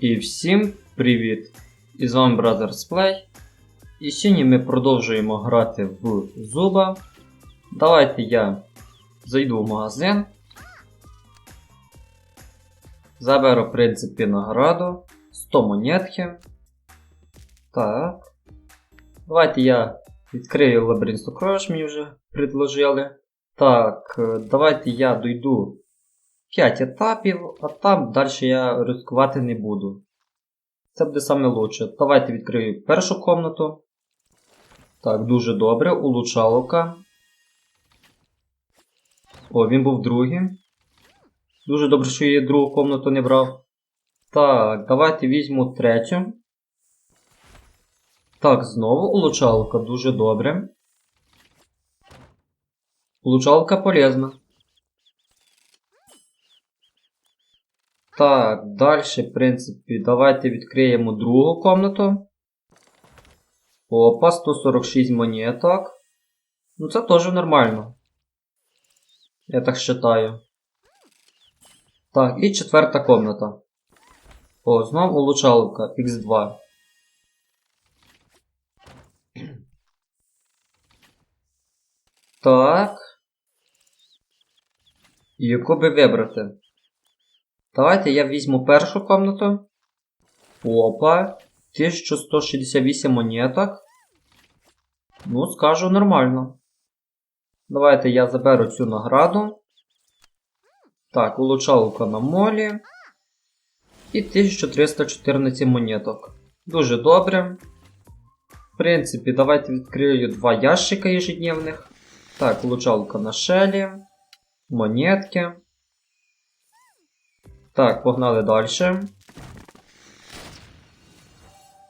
І всім привіт! І з вами Brothers Play. І сьогодні ми продовжуємо грати в Зуба. Давайте я зайду в магазин. Заберу, в принципі, награду. 100 монетки. Так. Давайте я відкрию лабіринт сокровищ, мені вже предложили. Так, е, давайте я дойду 5 етапів, а там далі я ризикувати не буду. Це буде саме лучше. Давайте відкрию першу комнату. Так, дуже добре. Улучаловка. О, він був другий. Дуже добре, що я другу комнату не брав. Так, давайте візьму третю. Так, знову улучалка, дуже добре. Улучалка полезна. Так, далі, в принципі, давайте відкриємо другу комнату. Опа, 146 монеток. Ну це теж нормально. Я так вважаю. Так, і четверта комната. О, знову улучалка X2. Так. І яку би вибрати? Давайте я візьму першу комнату. Опа. 1168 монеток. Ну, скажу нормально. Давайте я заберу цю награду. Так, улучалка на молі. І 1314 монеток. Дуже добре. В принципі, давайте відкрию два ящика ежедневних. Так, улучалка на шелі. Монетки. Так, погнали далі.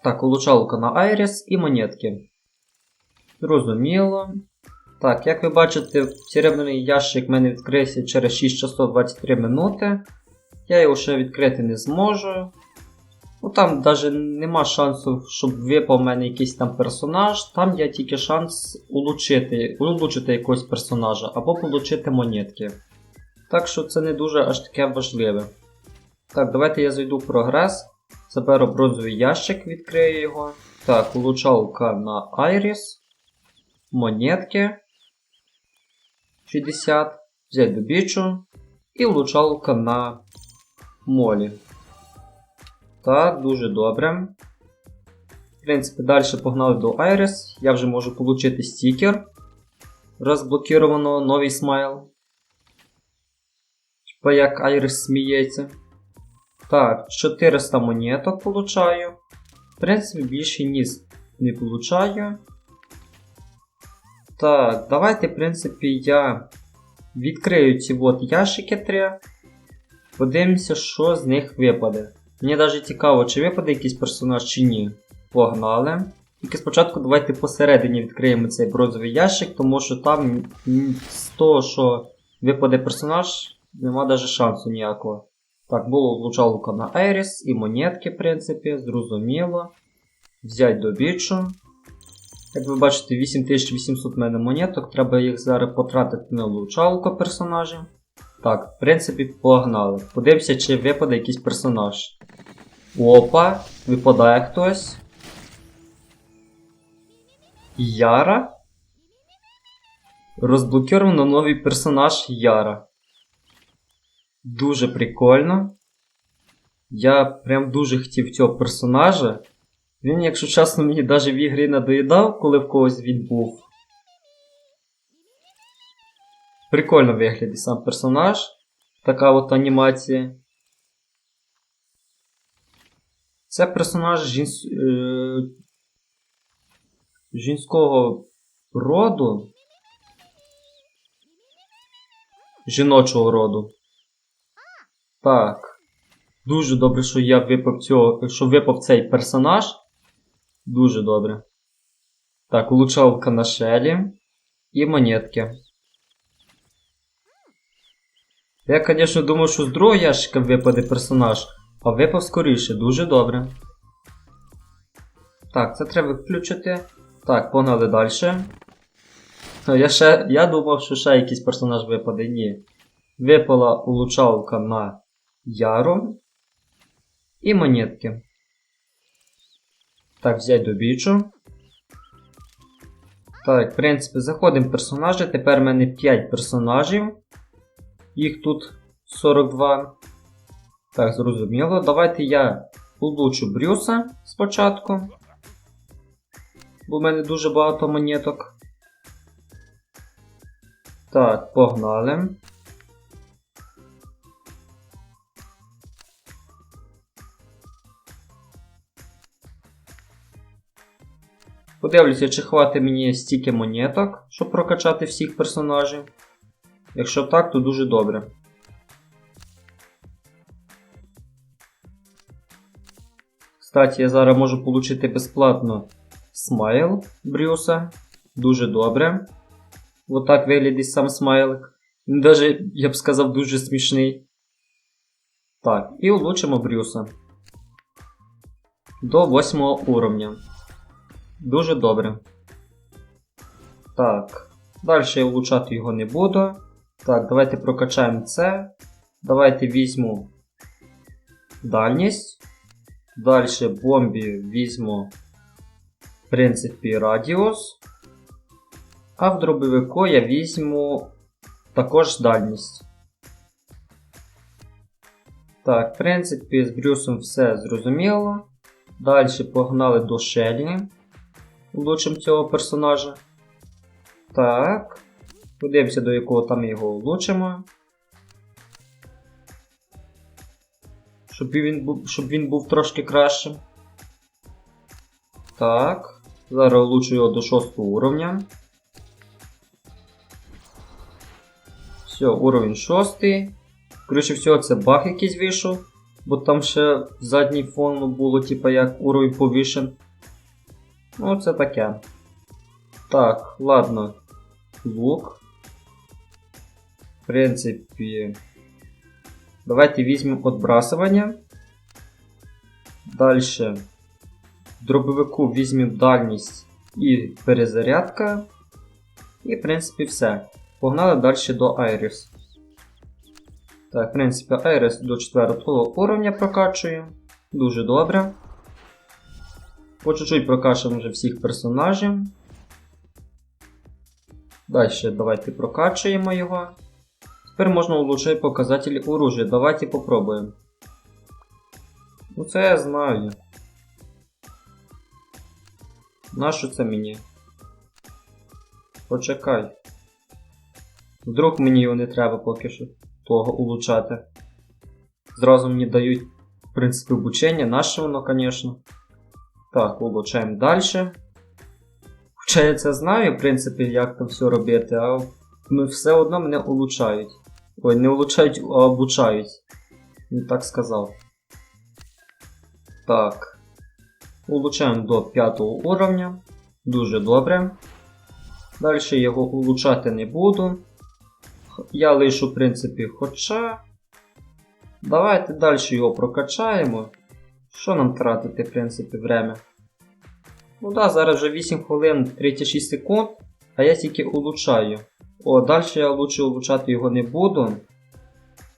Так, улучалка на Айріс і монетки. Зрозуміло. Так, як ви бачите, серебряний ящик в мене відкрився через 6 часов 23 минути. Я його ще відкрити не зможу. Ну там навіть нема шансу, щоб випав в мене якийсь там персонаж. Там є тільки шанс улучшити, улучшити якогось персонажа або отримати монетки. Так що це не дуже аж таке важливе. Так, давайте я зайду в прогрес. Заберу бронзовий ящик, відкрию його. Так, улучалка на Айріс. Монетки. 60. Взять добічу. І улучалка на молі. Так, дуже добре. В принципі, далі погнали до Айріс. Я вже можу отримати стікер. Розблокіровано новий смайл. Типа як Айріс сміється. Так, 400 монеток получаю. В принципі, більше ніс не получаю. Так, давайте, в принципі, я відкрию ці от ящики 3. Подивимося, що з них випаде. Мені навіть цікаво, чи випаде якийсь персонаж, чи ні. Погнали. Тільки спочатку давайте посередині відкриємо цей бронзовий ящик, тому що там з того, що випаде персонаж, нема навіть шансу ніякого. Так, було влучалка на Айріс і монетки, в принципі, зрозуміло. Взять добічу. Як ви бачите, 8800 в мене монеток, треба їх зараз потратити на влучалку персонажів. Так, в принципі, погнали. Подивимося, чи випаде якийсь персонаж. Опа, випадає хтось. Яра. Розблокіровано новий персонаж Яра. Дуже прикольно. Я прям дуже хотів цього персонажа. Він, якщо чесно, мені навіть в ігрі надоїдав, коли в когось він був. Прикольно виглядає сам персонаж. Така от анімація. Це персонаж жінс... е... жінського роду. Жіночого роду. Так. Дуже добре, що я випав цього, що випав цей персонаж. Дуже добре. Так, улучшалка на шелі. І монетки. Я, звісно, думав, що з другого ящика випаде персонаж, а випав скоріше, дуже добре. Так, це треба включити. Так, погнали далі. Я ще, я думав, що ще якийсь персонаж випаде. Ні. Випала улучалка на Яру. І монетки. Так, взять добічу. Так, в принципі, заходимо в персонажі. Тепер в мене 5 персонажів. Їх тут 42. Так, зрозуміло. Давайте я улучшу Брюса спочатку. Бо в мене дуже багато монеток. Так, погнали. Подивлюся, чи хватить мені стільки монеток, щоб прокачати всіх персонажів. Якщо так, то дуже добре. Кстати, я зараз можу отримати безплатно смайл Брюса. Дуже добре. Отак виглядить сам смайлик. Даже, я б сказав, дуже смішний. Так, і улучшимо Брюса. До 8 уровня. Дуже добре. Так. Далі я влучати його не буду. Так, давайте прокачаємо це. Давайте візьму дальність. Далі бомбі візьму, в принципі, радіус. А в дробовику я візьму також дальність. Так, в принципі, з Брюсом все зрозуміло. Далі погнали до Шелі. Улучшимо цього персонажа. Так. Подивимося, до якого там його улучшимо. Щоб він щоб він був трошки кращим. Так. Зараз улучшу його до 6 уровня. Все, уровень 6. Коротше всього, це баг якийсь вийшов. Бо там ще задній фон було, типа як уровень повішен. Ну, це таке. Так, ладно. Лук. В принципі. Давайте візьмемо отбрасування. Далі. В дробовику візьмемо дальність і перезарядка. І, в принципі, все. Погнали далі до Айріс. Так, в принципі, Айрис до 4 уровня прокачую. Дуже добре. По чуть-чуть прокачуємо вже всіх персонажів. Далі давайте прокачуємо його. Тепер можна улучшити показателі оружия. Давайте попробуємо. Ну це я знаю. Нащо це мені? Почекай. Вдруг мені його не треба поки що того улучшати. Зразу мені дають, в принципі, обучення, наше воно, звісно. Так, улучшаємо далі. Хоча я це знаю, в принципі, як там все робити, а все одно мене улучшають. Ой, не улучшають, а обучають. Не так сказав. Так. Улучшаємо до 5 уровня. Дуже добре. Далі його улучшати не буду. Я лишу, в принципі, хоча. Давайте далі його прокачаємо. Що нам тратити, в принципі, время? Ну да, зараз вже 8 хвилин 36 секунд, а я тільки улучшаю. О, далі я лучше улучшати його не буду.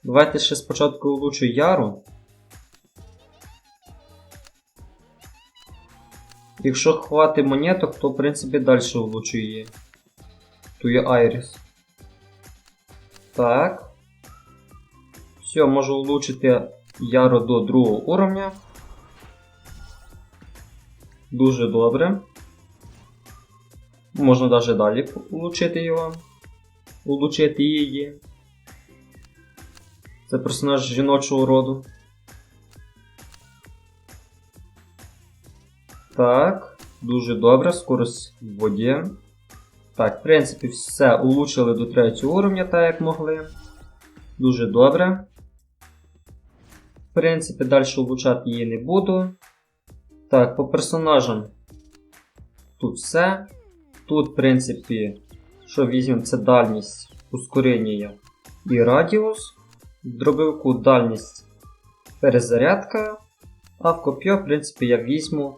Давайте ще спочатку улучшу яру. Якщо хватить монеток, то в принципі далі улучшу її. Ту є Айріс. Так. Все, можу улучшити яру до другого уровня. Дуже добре. Можна навіть далі улучшити його. Улучшити її. Це персонаж жіночого роду. Так, дуже добре, скорость в воді. Так, в принципі, все улучшили до третього уровня, так як могли. Дуже добре. В принципі, далі улучшати її не буду. Так, по персонажам. Тут все. Тут, в принципі, що візьмемо, це дальність ускорення і радіус. В дробовику дальність перезарядка. А в коп'я, в принципі, я візьму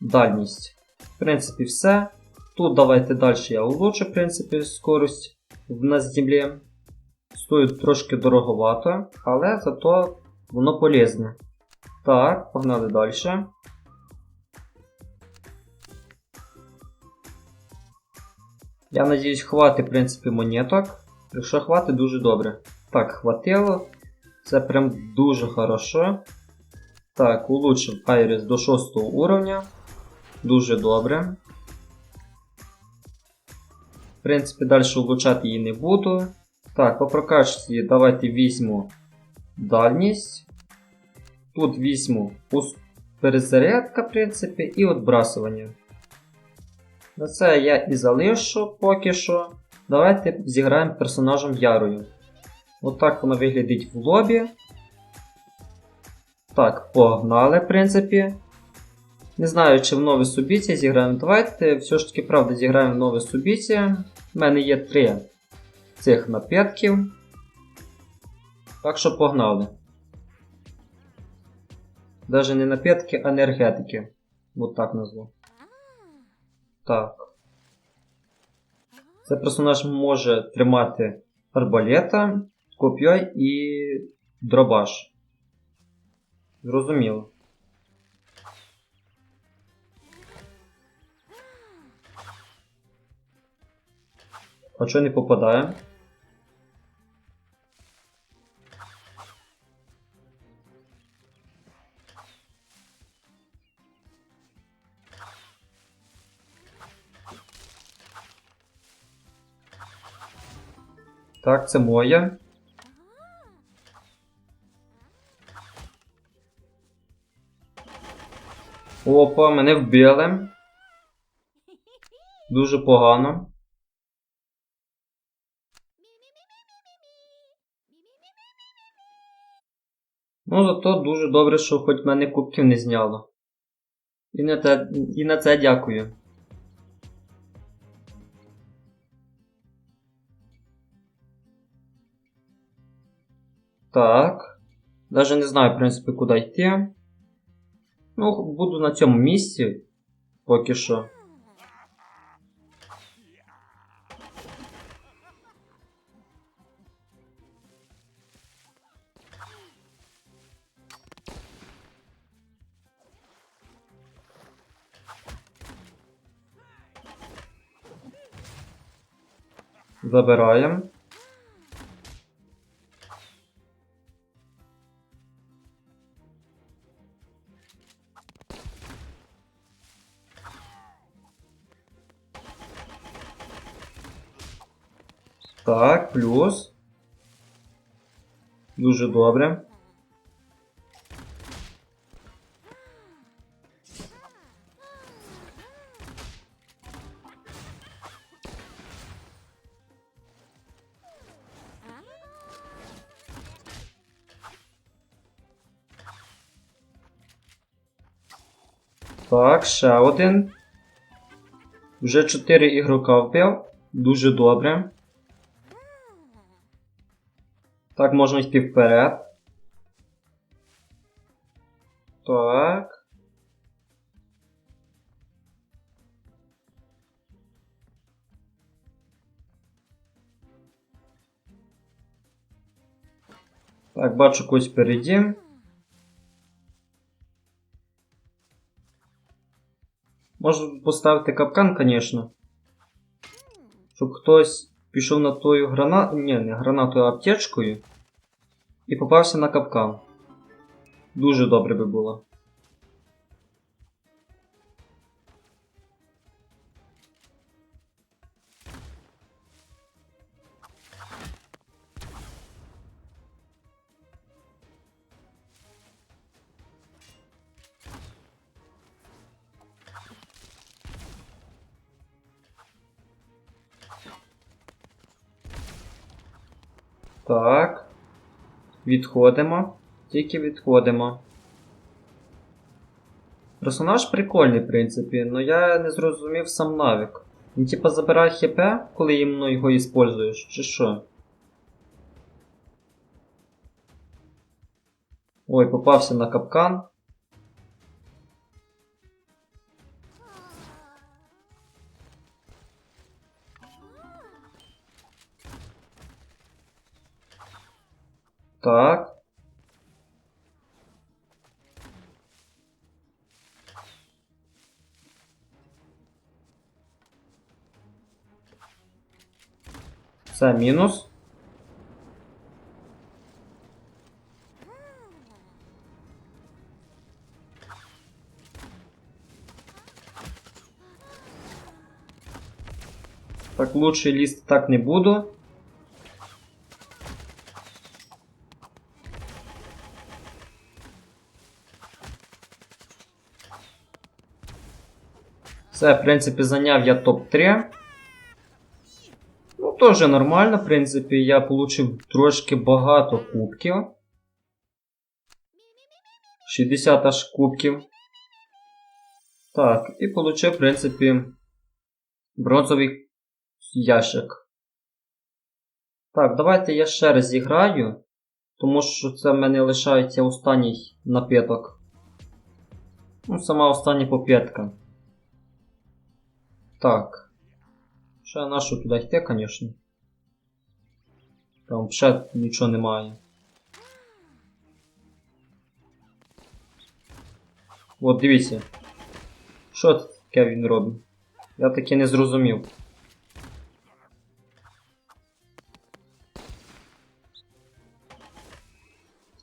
дальність. В принципі, все. Тут давайте далі я улучшу, в принципі, скорость на землі. Стоїть трошки дороговато, але зато воно полезне. Так, погнали далі. Я надіюсь, хватить, в принципі, монеток. Якщо хватить, дуже добре. Так, хватило. Це прям дуже хорошо. Так, улучшив Айрис до 6 уровня. Дуже добре. В принципі, далі улучшати її не буду. Так, по прокачці давайте візьму дальність. Тут візьму перезарядка, в принципі, і отбрасування. На це я і залишу поки що. Давайте зіграємо персонажем Ярою. Отак воно виглядить в лобі. Так, погнали, в принципі. Не знаю, чи в нове субіці зіграємо. Давайте все ж таки, правда, зіграємо в нове субіці. У мене є три цих напітків. Так що погнали. Даже не напітки, а енергетики. Вот так назву. Так. Цей персонаж може тримати арбалета, коп'я і дробаш. Зрозуміло. А чого не попадає? Так, це моє. Опа, мене вбили. Дуже погано. Ну, зато дуже добре, що хоч мене кубків не зняло. І на, те, і на це дякую. Так. Даже не знаю, в принципі, куди йти. Ну, буду на цьому місці. Поки що. Забираємо. Так, плюс. Дуже добре. Так, ще один. Вже 4 ігрока вбив. Дуже добре. Так, можна йти вперед. Так. Так, бачу когось впереді. Можу поставити капкан, звісно. Щоб хтось пішов на тою грана... Ні, не гранатою, а аптечкою. І попався на капкан. Дуже добре би було. Відходимо. Тільки відходимо. Персонаж прикольний, в принципі, але я не зрозумів сам навик. Він типа забирає хп, коли іменно його іспользуєш, чи що? Ой, попався на капкан. Так. за минус. Так, лучший лист так не буду. Все, в принципі, зайняв я топ-3. Ну, теж нормально, в принципі, я получив трошки багато кубків. 60 аж кубків. Так, і получив, в принципі, бронзовий ящик. Так, давайте я ще раз зіграю, тому що це в мене лишається останній напиток. Ну, сама остання поп'ятка. Так. Ще нашу туди йти, звісно. Там ще нічого немає. От дивіться. Що таке він робить? Я таки не зрозумів.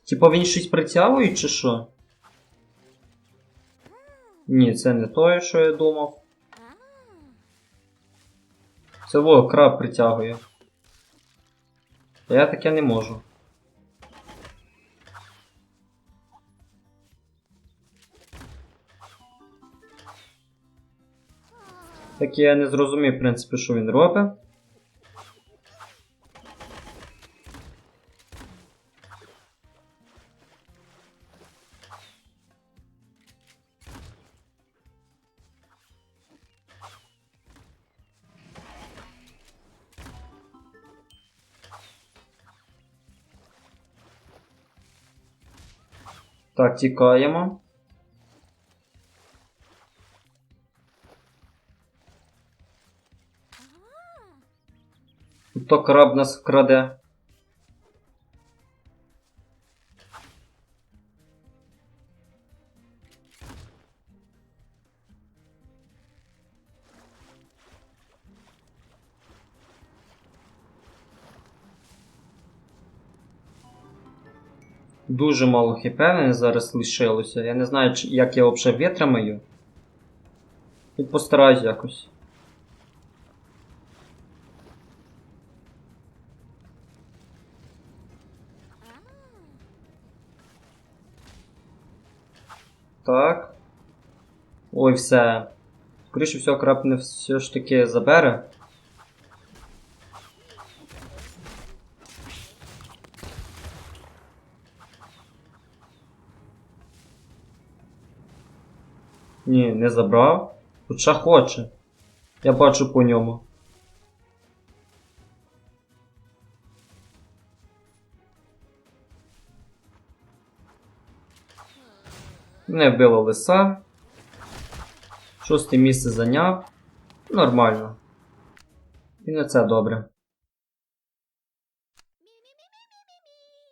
Типа він щось притягує чи що? Ні, це не те, що я думав. Це во, краб притягує. А Я таке не можу. Так я не зрозумів, в принципі, що він робить. Так, тікаємо. То краб нас вкраде. Дуже мало хп мене зараз лишилося. Я не знаю, як я взагалі витримаю. І постараюсь якось. Так. Ой, все. Скоріше всього, краб не все ж таки забере. Ні, не забрав. Хоча хоче. Я бачу по ньому. Не вбило лиса. Шосте місце зайняв. Нормально. І на це добре.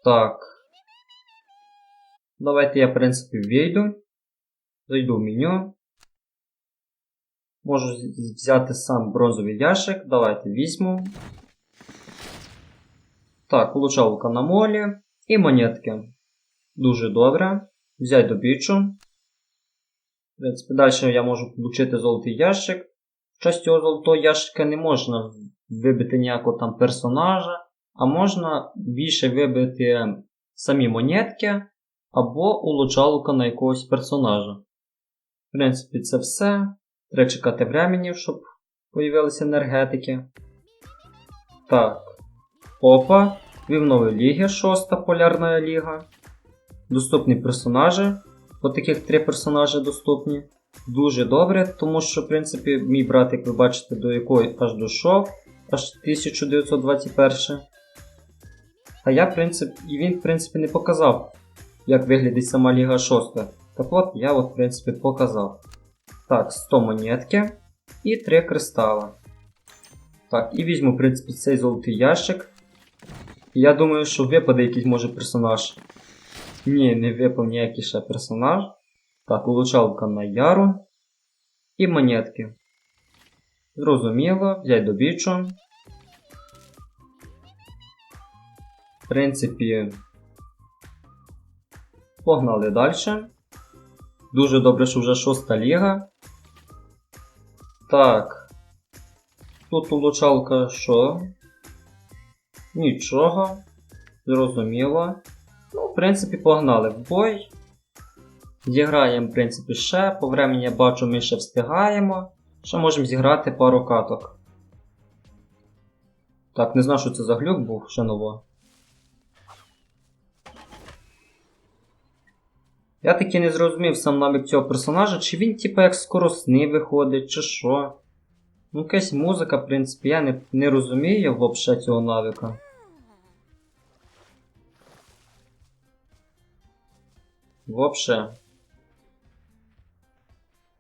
Так. Давайте я, в принципі, вийду. Зайду в меню. Можу взяти сам бронзовий ящик. Давайте візьму. Так, получалка на молі. І монетки. Дуже добре. Взяти добічу. В принципі, далі я можу отримати золотий ящик. В цього золотого ящика не можна вибити ніякого там персонажа, а можна більше вибити самі монетки або улучшалка на якогось персонажа. В принципі, це все. Треба чекати времени, щоб появилися енергетики. Так. Опа. Вів нові ліги, шоста полярна ліга. Доступні персонажі. От таких три персонажі доступні. Дуже добре, тому що, в принципі, мій брат, як ви бачите, до якої аж дійшов, аж 1921. А я, в принципі, і він, в принципі, не показав, як виглядить сама Ліга 6. Так от, я, от, в принципі, показав. Так, 100 монетки і 3 кристала. Так, і візьму, в принципі, цей золотий ящик. Я думаю, що випаде якийсь може персонаж. Ні, не випав ніякий ще персонаж. Так, улучшалка на яру. І монетки. Зрозуміло, взять добічу. В принципі, погнали далі. Дуже добре, що вже шоста ліга. Так. Тут улучалка що? Нічого. Зрозуміло. Ну, в принципі, погнали в бой. Зіграємо, в принципі, ще. По времені я бачу, ми ще встигаємо. Ще можемо зіграти пару каток. Так, не знаю, що це за глюк був, ще ново. Я таки не зрозумів сам навик цього персонажа, чи він типа як скоросний виходить, чи що. Ну, якась музика, в принципі, я не, не розумію взагалі цього навика. Вообще.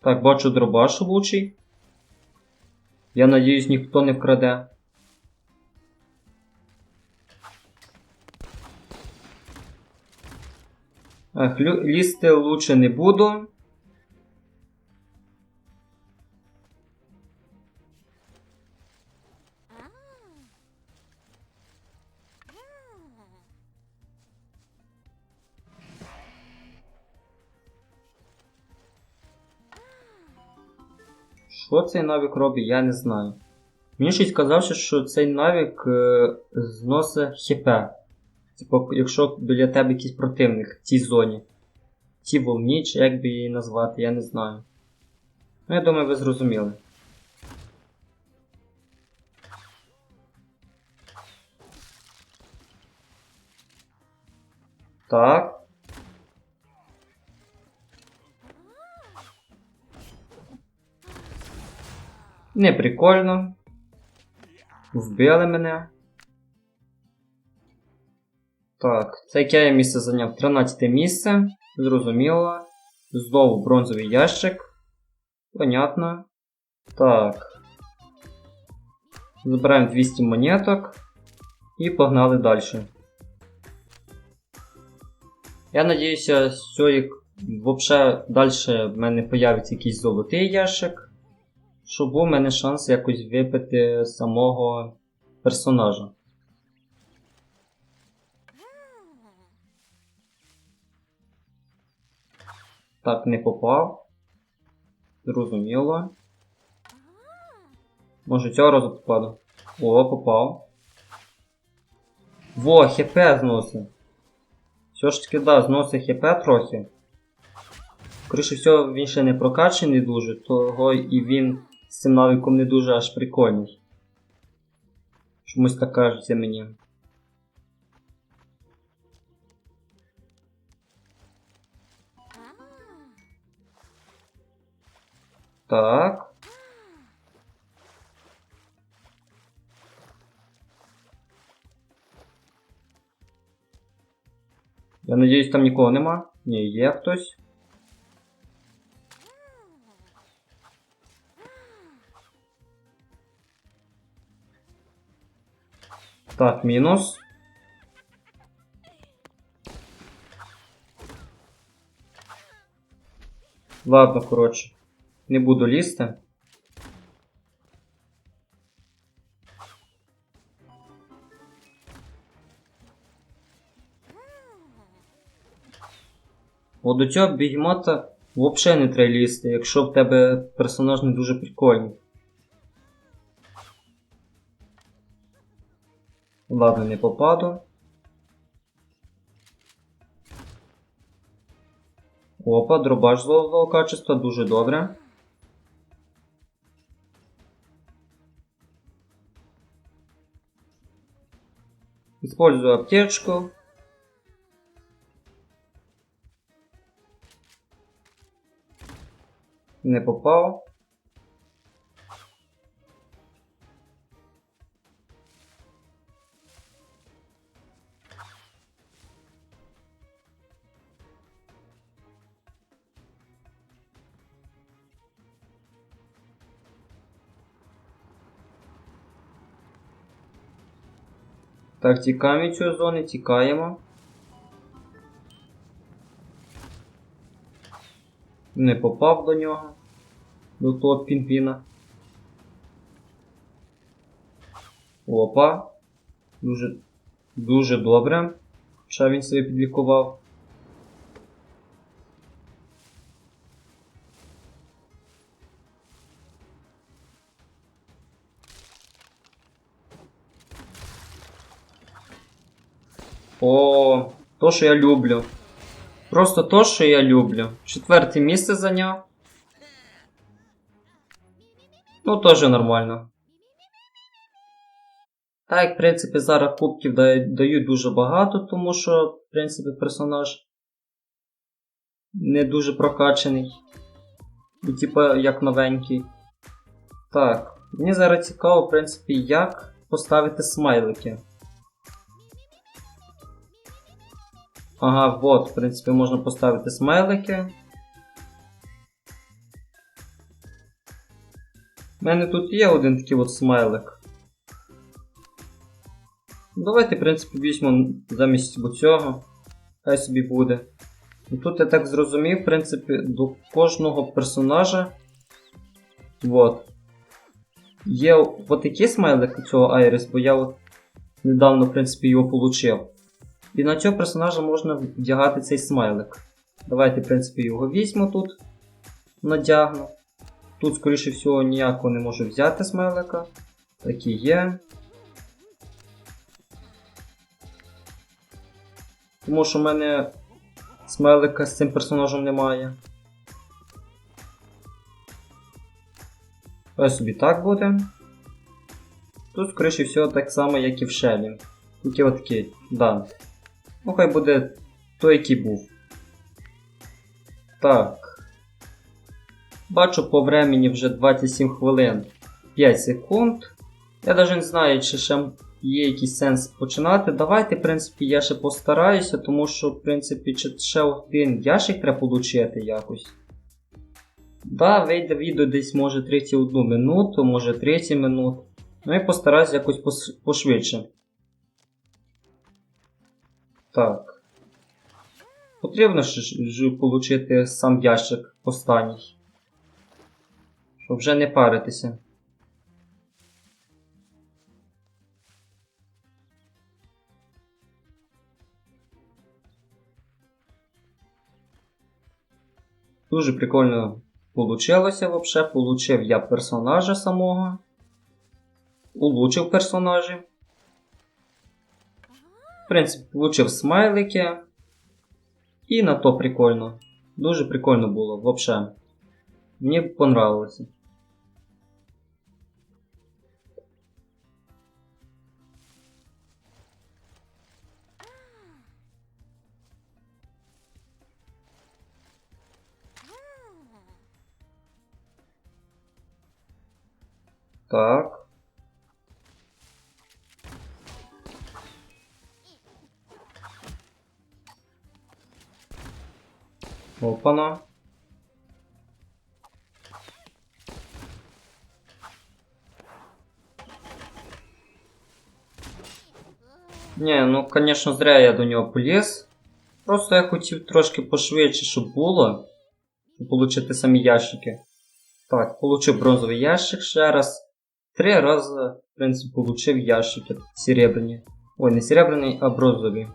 Так, бачу дробаш лучший. Я надіюсь, ніхто не вкраде. Лізти лучше не буду. Що цей навик робить, я не знаю. Мені щось казав, що цей навик е, зносить хп. Типу, якщо біля тебе якийсь противник в цій зоні. Цій волні, чи як би її назвати, я не знаю. Ну, я думаю, ви зрозуміли. Так. Не прикольно. Вбили мене. Так, це яке місце зайняв? 13 місце. Зрозуміло. Знову бронзовий ящик. Понятно. Так. Забираємо 200 монеток. І погнали далі. Я надіюся, як взагалі далі в мене появиться якийсь золотий ящик. Щоб у мене шанс якось випити самого персонажа. Так, не попав. Зрозуміло. Може цього разу попаду. О, попав. Во, хп зносить. Все ж таки, да, зносить хп трохи. Скоріше всього, він ще не прокачаний дуже, того і він з цим навиком не дуже аж прикольний. Чомусь так кажеться мені. Так. Я надіюсь, там нікого нема. Ні, є хтось. Так, мінус. Ладно, коротше. Не буду лізти. От до цього бігемота взагалі не треба лізти, якщо в тебе персонаж не дуже прикольний. Ладно, не попаду. Опа, дробаш злого качества, дуже добре. Использую аптечку. Не попав. Так, тікаємо від цієї зони, тікаємо. Не попав до нього. До того пінпіна. Опа. Дуже Дуже добре. Що він себе підлікував. О, то, що я люблю. Просто то, що я люблю. Четверте місце зайняв. Ну, теж нормально. Так, в принципі, зараз кубків дають дуже багато, тому що, в принципі, персонаж не дуже прокачаний. І, типа, як новенький. Так, мені зараз цікаво, в принципі, як поставити смайлики. Ага, вот, в принципі, можна поставити смайлики. У мене тут є один такий от смайлик. Давайте, в принципі, візьмемо замість цього. Хай собі буде. І тут я так зрозумів, в принципі, до кожного персонажа. Вот. Є от такий смайлик у цього Айрис, бо я от недавно, в принципі, його получив. І на цього персонажа можна вдягати цей смайлик. Давайте, в принципі, його візьму тут. Надягну. Тут, скоріше всього, ніякого не можу взяти смайлика. Так і є. Тому що в мене смайлика з цим персонажем немає. Ось собі так буде. Тут, скоріше всього, так само, як і в Шелі. Тільки отакий, да. Ну, хай буде той, який був. Так. Бачу по времені вже 27 хвилин 5 секунд. Я навіть не знаю, чи ще є якийсь сенс починати. Давайте, в принципі, я ще постараюся, тому що, в принципі, чи ще один ящик треба получити якось. Да, вийде відео десь може 31 минуту, може 30 минут. Ну і постараюсь якось пошвидше. Так. Потрібно ж, отримати сам ящик останній. Щоб вже не паритися. Дуже прикольно получилося вообще. Получив я персонажа самого. Улучшив персонажі. В принципі, получив смайлики. І на то прикольно. Дуже прикольно було, вообще. Мені понравилося. Так. Опана. Не, ну, конечно, зря я до нього поліз. Просто я хотів трошки пошвидше, щоб було. Щоб отримати самі ящики. Так, получив бронзовий ящик ще раз. Три рази, в принципі, получив ящики серебряні. Ой, не серебряний, а бронзові.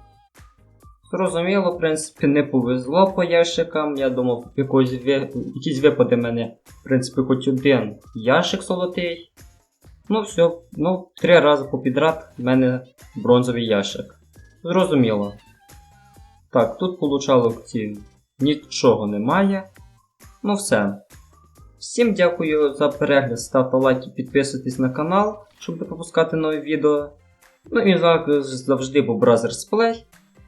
Зрозуміло, в принципі, не повезло по ящикам. Я думав, якось ви... якісь випаде мене, в принципі, хоч один ящик золотий. Ну все, ну, три рази попідряд в мене бронзовий ящик. Зрозуміло. Так, тут получало ці нічого немає. Ну все. Всім дякую за перегляд, ставте лайки, підписуйтесь на канал, щоб не пропускати нові відео. Ну і завжди був Brothers Play.